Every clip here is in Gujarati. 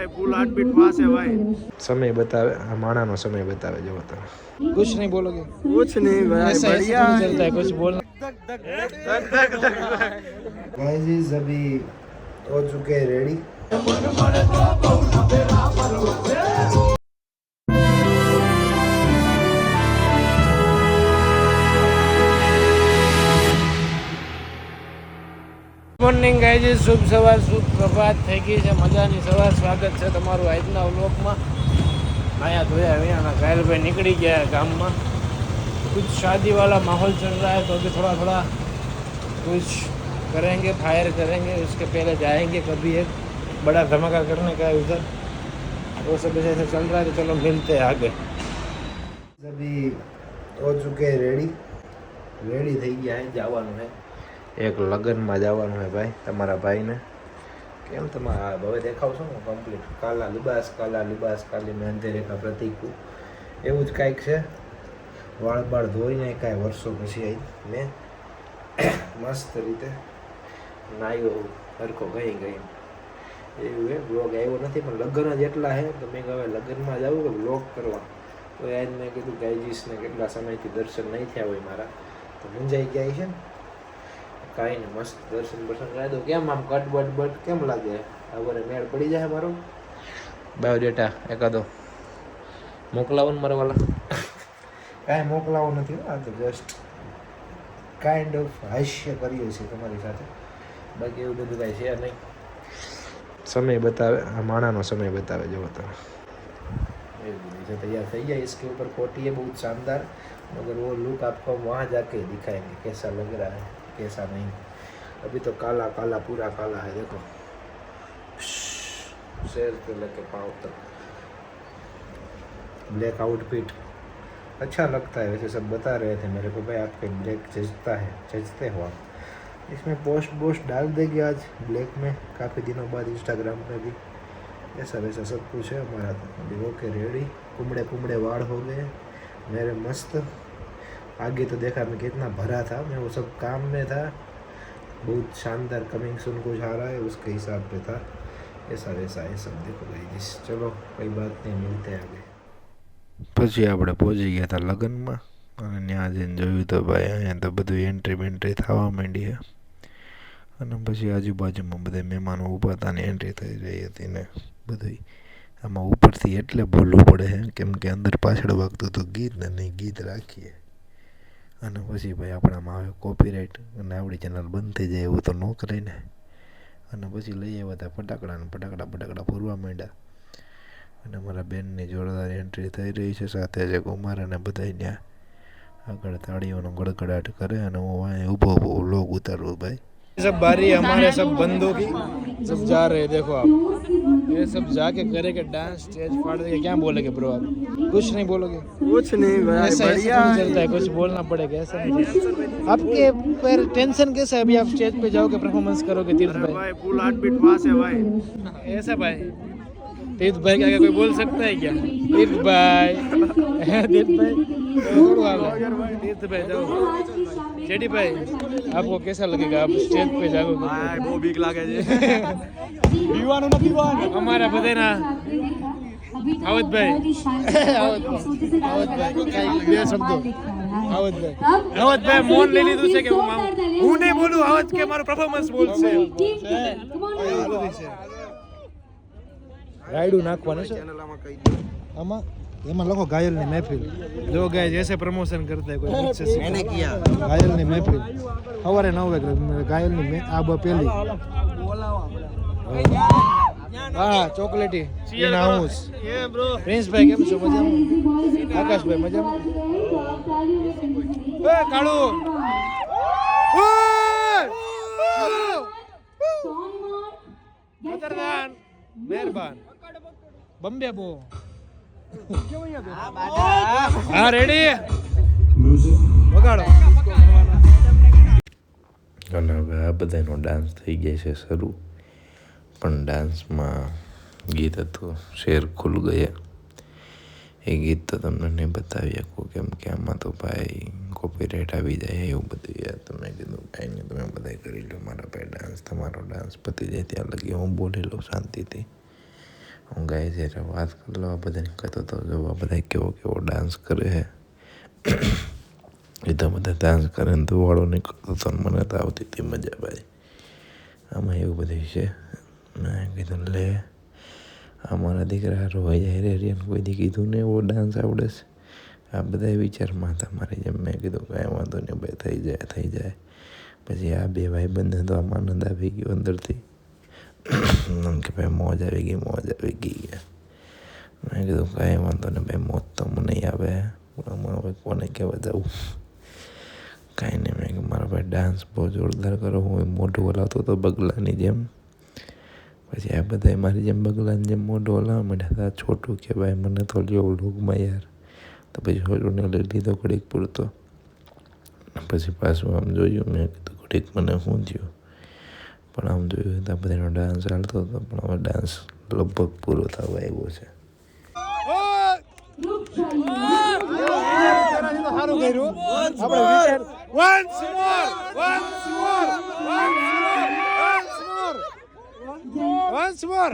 भाई फुल हार्ट बीट पास है भाई સમય બતાવે આ માણાનો સમય બતાવે જો તમે कुछ नहीं बोलोगे कुछ नहीं भाई ऐसा ऐसा थोड़ी चलता है कुछ बोलना गाइस अभी हो चुके हैं रेडी મોર્નિંગ ગાઈઝ શુભ સવાર શુભ પ્રભાત થઈ ગઈ છે મજાની સવાર સ્વાગત છે તમારું આજના વ્લોગમાં આયા ધોયા વિયાના ઘાયલભાઈ નીકળી ગયા ગામમાં कुछ शादी वाला माहौल चल रहा है तो अभी थोड़ा थोड़ा कुछ करेंगे फायर करेंगे उसके पहले जाएंगे कभी एक बड़ा धमाका करने का है उधर वो सब ऐसे चल रहा है तो चलो मिलते हैं आगे अभी हो चुके हैं રેડી રેડી થઈ ગયા હે જવાનું હે એક લગ્નમાં જવાનું હોય ભાઈ, તમારા ભાઈને. કેમ તમે હવે દેખાવશો ને કમ્પ્લીટ કાલા લિબાસ કાલા લિબાસ, કાલી મેં રેખા પ્રતિકુ. એવું જ કાંઈક છે. વાળ બાળ ધોઈને કાંઈ વર્ષો પછી આવી મેં મસ્ત રીતે નાયો હરખો ગઈ ગઈ. એવું એ બ્લોગ આવ્યો નથી, પણ લગ્ન જ એટલા હે તો મેં હવે લગ્નમાં જવું કે બ્લોગ કરવા. તો આજ મેં કીધું ગાયજીસને કેટલા સમયથી દર્શન નહીં થયા હોય મારા. તો મુંજાઈ ગયા છે ને? કાંઈ ને મસ્ત દર્શન બર્શન કરાવી દો કેમ આમ કટ બટ બટ કેમ લાગે હવે મેળ પડી જાય મારો બાયોડેટા એકાદો મોકલાવો ને મારા વાલા કાંઈ મોકલાવું નથી હો, આ તો જસ્ટ કાઇન્ડ ઓફ હાસ્ય કરીએ છીએ તમારી સાથે બાકી એવું બધું કાંઈ છે નહીં સમય બતાવે આ માણાનો સમય બતાવે જો તમે એવું બધું છે तैयार થઈ गया इसके ऊपर कोटी है बहुत शानदार मगर वो लुक आपको वहाँ जाके दिखाएंगे कैसा लग रहा है कैसा नहीं अभी तो काला काला पूरा काला है देखो शेर से लेके पाँव तक ब्लैक आउटफिट अच्छा लगता है वैसे सब बता रहे थे मेरे को भाई आपके ब्लैक जचता है जचते हो आप। इसमें पोस्ट वोस्ट डाल देंगे आज ब्लैक में काफ़ी दिनों बाद इंस्टाग्राम पे भी। ऐसा वैसा सब कुछ है हमारा। तो अभी ओके रेडी कुमड़े कुमड़े वाड़ हो गए। मेरे मस्त। आगे तो देखा मैं कितना भरा था मैं वो सब काम में था बहुत शानदार कमिंग सुन कुछ आ रहा है उसके हिसाब पे था ऐसा वैसा ये सब देखो भाई जिस चलो कोई बात नहीं मिलते हैं आगे પછી આપણે પહોંચી ગયા હતા લગ્નમાં અને ત્યાં જઈને જોયું તો ભાઈ અહીંયા તો બધું એન્ટ્રી બેન્ટ્રી થવા માંડી છે અને પછી આજુબાજુમાં બધા મહેમાનો ઊભા હતા ને એન્ટ્રી થઈ રહી હતી ને બધું આમાં ઉપરથી એટલે બોલવું પડે છે કેમ કે અંદર પાછળ વાગતું હતું ગીત ને નહીં ગીત રાખીએ અને પછી ભાઈ આપણામાં આવે કોપીરાઇટ અને આપણી ચેનલ બંધ થઈ જાય એવું તો ન કરાય ને અને પછી લઈ આવ્યા હતા ફટાકડા ને ફટાકડા ફટાકડા ફોરવા માંડ્યા અને મારા બેનની જોરદાર એન્ટ્રી થઈ રહી છે સાથે જે કુમાર અને બધા ત્યાં આગળ તાળીઓનો ગડગડાટ કરે અને હું અહીં ઊભો ઊભો લોગ ઉતારું ભાઈ सब बारी है हमारे सब बंदों की सब जा रहे हैं देखो आप ये सब जाके करेगा डांस स्टेज फाड़ देगा क्या बोलेंगे ब्रो आप? कुछ नहीं बोलोगे? कुछ नहीं भाई ऐसा थोड़ी चलता है कुछ बोलना पड़ेगा ऐसा नहीं आपके पर टेंशन कैसा है? अभी आप स्टेज पे जाओगे परफॉर्मेंस करोगे तीर्थ भाई। भाई फुल हार्ट बीट पास है भाई। ऐसा भाई। તીર્થભાઈ કાકા કોઈ બોલ શકતા હે ક્યાં? તીર્થભાઈ. હે તીર્થભાઈ? તીર્થભાઈ જાઓ. જેડીભાઈ આપકો કેસા લગેગા આપ સ્ટેજ પે જાઓ ભાઈ બહુ બીક લાગે છે. પીવાનું ન પીવાનું. અમારા બધાના આવતભાઈ. આવતભાઈ. બે શબ્દો. આવતભાઈ. આવતભાઈ મોન લઈ લીધું છે કે હું હું નહીં બોલું? આવત કે મારું પરફોર્મન્સ બોલશે. રાયડું નાખવાનું છે. આમાં એમાં લખો ગાયલની મહેફિલ. જો ગાય જેસે પ્રમોશન કરતા કોઈ પૂછે એને કિયા. ગાયલની મહેફિલ. સવારે 9 વાગે ગાયલની આ બ પેલી. હા ચોકલેટી. ઇન હાઉસ એ બ્રો પ્રિન્સભાઈ કેમ છો? મજામાં? આકાશભાઈ મજામાં? એ કાળુ. મહેરબાન. બંબે બો. હા રેડી વગાડો. અને હવે આ બધાનો ડાન્સ થઈ ગયા છે શરૂ. પણ ડાન્સમાં ગીત હતું શેર ખુલ ગયા. એ ગીત તો તમને નહીં બતાવી શકું કેમ કે આમાં તો ભાઈ કોપીરાઇટ આવી જાય એવું બધું યાર. તમે કીધું કાંઈ નહીં તમે બધા કરી લો મારા ભાઈ ડાન્સ તમારો ડાન્સ પતી જાય ત્યાં લગી. હું બોલી લઉં શાંતિથી. હું ગાય જ્યારે વાત કરી આ બધાને કહેતો હતો જો આ બધા કેવો કેવો ડાન્સ કરે છે. એ તો બધા ડાન્સ કરે ને ધુવાળો નીકળતો હતો તો મને તો આવતી હતી મજા ભાઈ. આમાં એવું બધું છે. મેં કીધું લે અમારા દીકરા રોઈ જાય રે રે કોઈ દી કીધું ને એવો ડાન્સ આવડે છે. આ બધા વિચારમાં હતા મારી જેમ. મેં કીધું કાંઈ વાંધો નહીં, ભાઈ, થઈ જાય થઈ જાય. પછી આ બે ભાઈ બંધ તો આમાં આનંદ આવી ગયો અંદરથી. કે ભાઈ મોજ આવી ગઈ મોજ આવી ગઈ મેં કીધું કાંઈ વાંધો નહીં ભાઈ મોજ તો મને આવે પણ આમાં હવે કોને કહેવા જવું કાંઈ નહીં મેં કે મારા ભાઈ ડાન્સ બહુ જોરદાર કરો હું મોઢું હલાવતો હતો બગલાની જેમ પછી આ બધા મારી જેમ બગલાની જેમ મોઢું હલાવવા માંડ્યા હતા છોટું કે ભાઈ મને તો લ્યો લોકમાં યાર તો પછી છોટુને લઈ લીધો ઘડીક પૂરતો પછી પાછું આમ જોયું મેં કીધું ઘડીક મને શું થયું પણ આમ જોયું તો બધાનો ડાન્સ ચાલતો હતો પણ હવે ડાન્સ લગભગ પૂરો થવા આવ્યો છે once more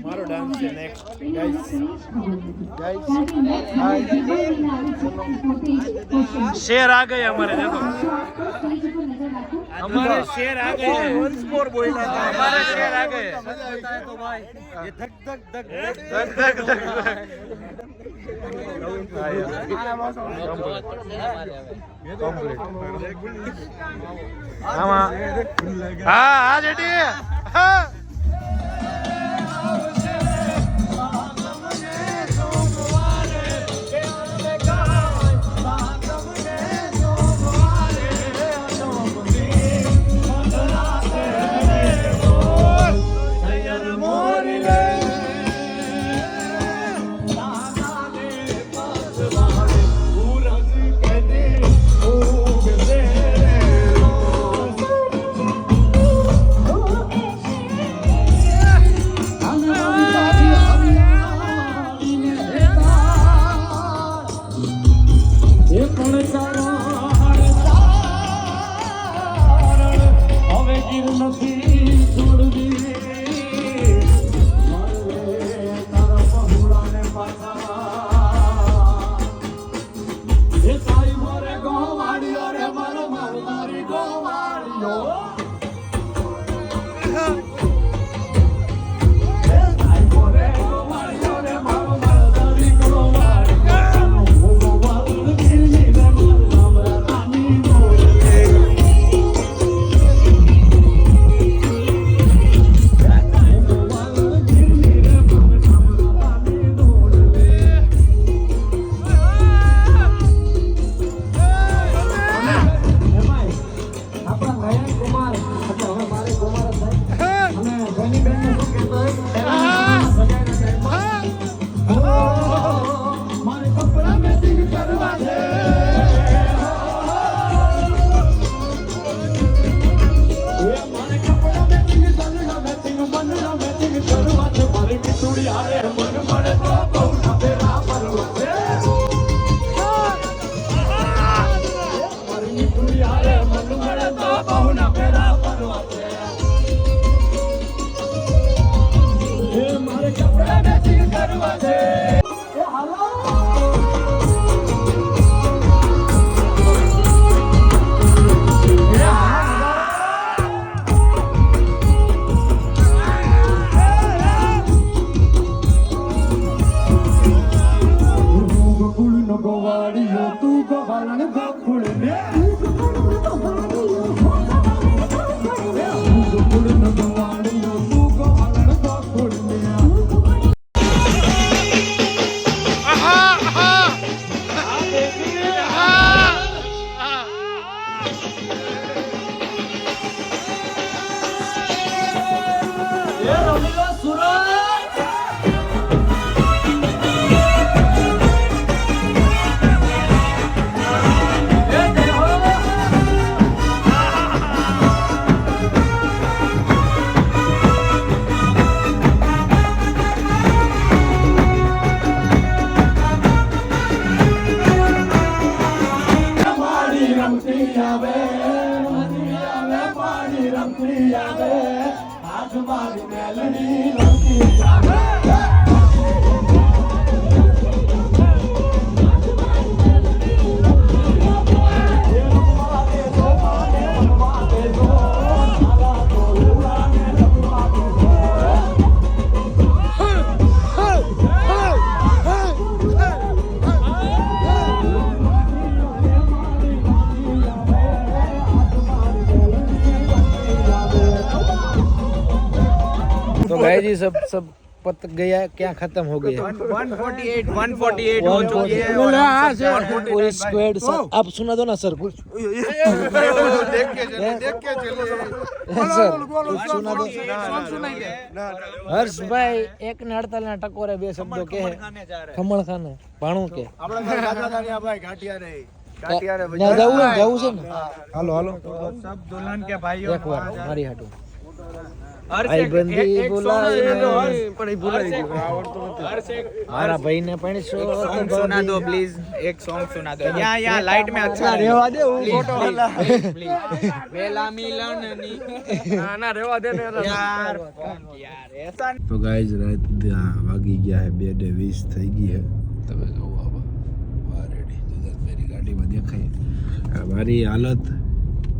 મારો ડાન્સ છે નેક્સ્ટ ગાઈસ शेर आ गए हमारे देखो हमारे शेर आ गए वंस मोर बोला हमारे शेर आ गए तो भाई ये धक धक धक धक धक धक આમાં હા હા જેટી હા तो गाय जी सब सब पत गया क्या खत्म हो गया 148 148 हो चुकी है बोला, और हाँ, हम सर, सब 148 पूरी स्क्वाड सब आप सुना दो ना सर कुछ देख के चले देख के चले સર कुछ सुना दो હર્ષભાઈ એક ને અડતાલીસ ના ટકોરે બે શબ્દો કે ખમણ ખાને ભાણું કે આપણે રાજા દાનિયા ભાઈ ઘાટિયા રે ઘાટિયા રે ત્યાં જવું ને જવું છે ને હાલો હાલો सब दुल्हन के भाइयों એક વાર મારી હાટુ ભાઈબંધી બોલાવી. પણ ભાઈને પણ સોંગ પ્લીઝ એક સોંગ સુના દો. યા રહેવા દે હું ફોટો વાલા વેલા વાગી ગયા હે 2:20 થઈ ગઈ હે. તમે જો બાબા રેડી ગાડીમાં દેખાય. મારી હાલત.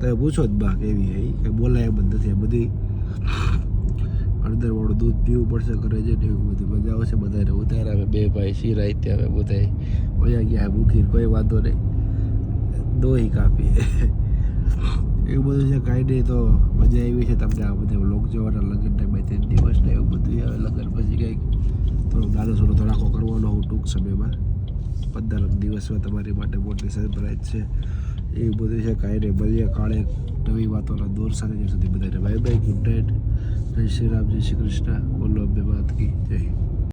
તો પૂછો જ બા કેવી હે કે બોલાય બંધ નથી. બધી અડધર વાળું દૂધ પીવું પડશે, ઘરે જઈને એવું બધું મજા આવશે. બધાને ઉતાર આવે, બે ભાઈ શિરાય ત્યાં અમે બધાય વયા ગયા મૂકીને કોઈ વાંધો નહીં. દોહી કાપી એવું બધું છે કાંઈ નહીં તો મજા આવી છે. તમને આ બધા લોક જોવાના લગ્ન ટાઈમે ત્રણ દિવસ ને એવું બધું આવે લગ્ન પછી કંઈક થોડોક દાદો થોડો ધડાકો કરવાનો હું ટૂંક સમયમાં. પંદર દિવસમાં તમારી માટે મોટી સરપ્રાઈઝ છે. એવું બધું છે, કાંઈ રે મળીએ કાળે નવી વાતોના દોર સાથે. જ્યાં સુધી બધાને બાય બાય ગુડ નાઇટ જય શ્રી રામ, જય શ્રી કૃષ્ણ. બોલો અંબે માત કી. જય